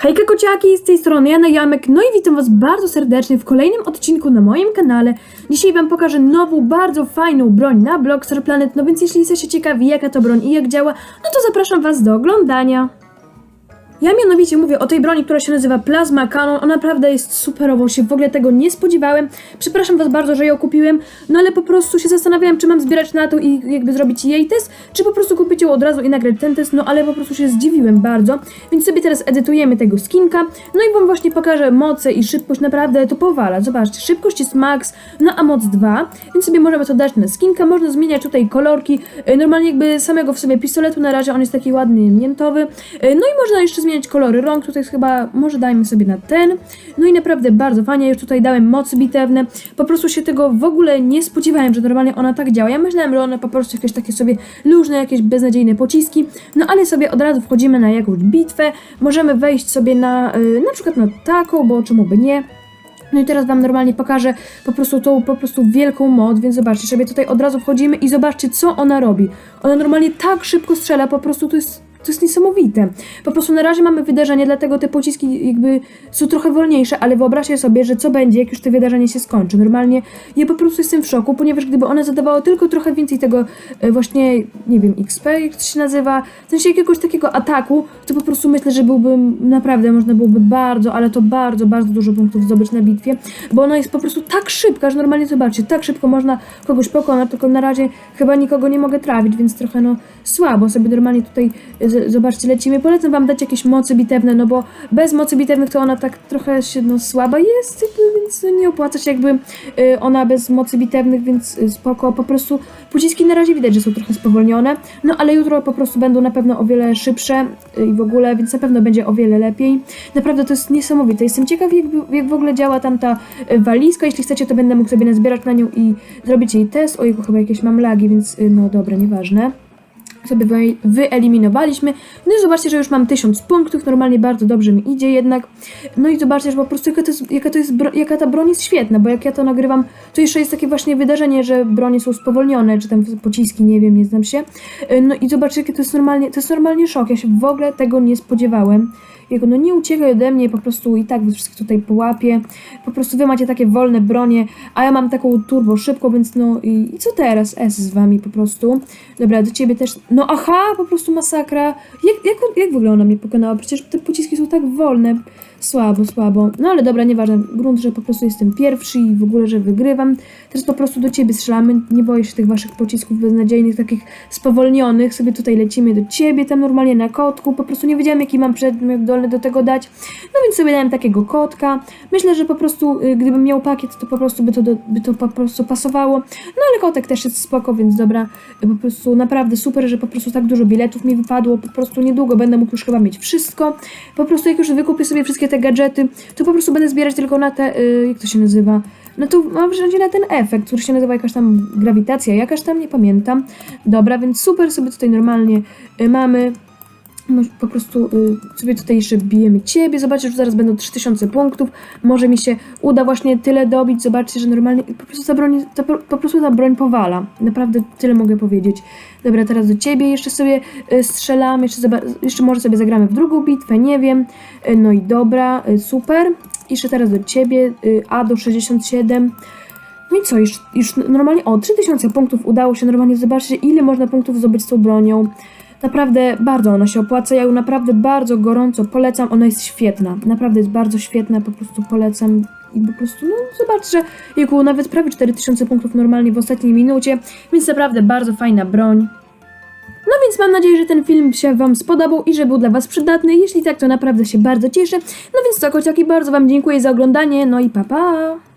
Hejka kociaki, z tej strony Jana Jamek, no i witam was bardzo serdecznie w kolejnym odcinku na moim kanale. Dzisiaj wam pokażę nową, bardzo fajną broń na Blockster Planet, no więc jeśli jesteście ciekawi jaka to broń i jak działa, no to zapraszam was do oglądania. Ja mianowicie mówię o tej broni, która się nazywa Plasma Cannon. Ona naprawdę jest superową, się w ogóle tego nie spodziewałem. Przepraszam was bardzo, że ją kupiłem, no ale po prostu się zastanawiałem, czy mam zbierać na to i jakby zrobić jej test, czy po prostu kupić ją od razu i nagrać ten test, no ale po prostu się zdziwiłem bardzo. Więc sobie teraz edytujemy tego skinka, no i wam właśnie pokażę moce i szybkość, naprawdę to powala. Zobaczcie, szybkość jest max, no a moc 2, więc sobie możemy to dać na skinka, można zmieniać tutaj kolorki, y, normalnie jakby samego w sobie pistoletu na razie on jest taki ładny, miętowy, y, no i można jeszcze zmieniać kolory rąk, tutaj chyba, może dajmy sobie na ten, no i naprawdę bardzo fajnie, już tutaj dałem mocy bitewne, po prostu się tego w ogóle nie spodziewałem, że normalnie ona tak działa, ja myślałem, że one po prostu jakieś takie sobie luźne, jakieś beznadziejne pociski, no ale sobie od razu wchodzimy na jakąś bitwę, możemy wejść sobie na, y, na przykład na taką, bo czemu by nie, no i teraz wam normalnie pokażę po prostu tą po prostu wielką moc, więc zobaczcie, sobie tutaj od razu wchodzimy i zobaczcie, co ona robi. Ona normalnie tak szybko strzela, po prostu to jest to jest niesamowite. Po prostu na razie mamy wydarzenie, dlatego te pociski jakby są trochę wolniejsze, ale wyobraźcie sobie, że co będzie, jak już to wydarzenie się skończy. Normalnie ja po prostu jestem w szoku, ponieważ gdyby one zadawały tylko trochę więcej tego e, właśnie, nie wiem, XP, jak to się nazywa, w sensie jakiegoś takiego ataku, to po prostu myślę, że byłby naprawdę, można byłoby bardzo, ale to bardzo, bardzo dużo punktów zdobyć na bitwie, bo ona jest po prostu tak szybka, że normalnie zobaczcie, tak szybko można kogoś pokonać, tylko na razie chyba nikogo nie mogę trafić, więc trochę no słabo sobie normalnie tutaj zobaczcie, lecimy. Polecam wam dać jakieś mocy bitewne, no bo bez mocy bitewnych to ona tak trochę się no, słaba jest, więc nie opłaca się jakby y, ona bez mocy bitewnych, więc y, spoko. Po prostu pociski na razie widać, że są trochę spowolnione, no ale jutro po prostu będą na pewno o wiele szybsze y, i w ogóle, więc na pewno będzie o wiele lepiej. Naprawdę to jest niesamowite. Jestem ciekaw, jak, jak w ogóle działa tam ta walizka. Jeśli chcecie, to będę mógł sobie nazbierać na nią i zrobić jej test. Ojku, chyba jakieś mam lagi, więc no dobra, nieważne sobie wy- wyeliminowaliśmy. No i zobaczcie, że już mam 1000 punktów, normalnie bardzo dobrze mi idzie jednak. No i zobaczcie, że po prostu jaka, to jest, jaka, to jest jaka ta broń jest świetna, bo jak ja to nagrywam, to jeszcze jest takie właśnie wydarzenie, że bronie są spowolnione, czy tam pociski, nie wiem, nie znam się. No i zobaczcie, jakie to jest normalnie, to jest normalnie szok, ja się w ogóle tego nie spodziewałem. Jego, no nie uciekaj ode mnie, po prostu i tak was wszystkich tutaj połapię. Po prostu wy macie takie wolne bronie, a ja mam taką turbo szybką, więc no i, i co teraz? S z wami po prostu. Dobra, do ciebie też. No aha, po prostu masakra. Jak, jak, jak w ogóle ona mnie pokonała? Przecież te pociski są tak wolne. Słabo, słabo. No ale dobra, nieważne. Grunt, że po prostu jestem pierwszy i w ogóle, że wygrywam. Teraz po prostu do ciebie strzelamy. Nie boję się tych waszych pocisków beznadziejnych, takich spowolnionych. Sobie tutaj lecimy do ciebie, tam normalnie na kotku. Po prostu nie wiedziałam, jaki mam przedmiot dolny do tego dać. No więc sobie dałem takiego kotka. Myślę, że po prostu, y, gdybym miał pakiet, to po prostu by to, do, by to po prostu pasowało. No ale kotek też jest spoko, więc dobra. Y, Po prostu naprawdę super, że po prostu tak dużo biletów mi wypadło. Po prostu niedługo będę mógł już chyba mieć wszystko. Po prostu jak już wykupię sobie wszystkie te gadżety, to po prostu będę zbierać tylko na te, y, jak to się nazywa? No to mam wrażenie na ten efekt, który się nazywa jakaś tam grawitacja, jakaś tam, nie pamiętam. Dobra, więc super sobie tutaj normalnie y, mamy. Po prostu y, sobie tutaj jeszcze bijemy ciebie. Zobaczcie, że zaraz będą 3000 punktów. Może mi się uda właśnie tyle dobić. Zobaczcie, że normalnie po prostu ta broń, ta, po prostu ta broń powala. Naprawdę tyle mogę powiedzieć. Dobra, teraz do ciebie jeszcze sobie y, strzelam. Jeszcze, jeszcze może sobie zagramy w drugą bitwę, nie wiem. Y, no i dobra, super. Jeszcze teraz do ciebie. A do 67. No i co, już, już normalnie, o, 3000 punktów udało się normalnie, zobaczcie ile można punktów zdobyć z tą bronią. Naprawdę bardzo ona się opłaca, ja ją naprawdę bardzo gorąco polecam, ona jest świetna, naprawdę jest bardzo świetna, po prostu polecam i po prostu, no zobaczcie, że jego nawet prawie 4000 punktów normalnie w ostatniej minucie, więc naprawdę bardzo fajna broń. No więc mam nadzieję, że ten film się Wam spodobał i że był dla Was przydatny. Jeśli tak, to naprawdę się bardzo cieszę. No więc co, kociaki, bardzo Wam dziękuję za oglądanie. No i pa pa!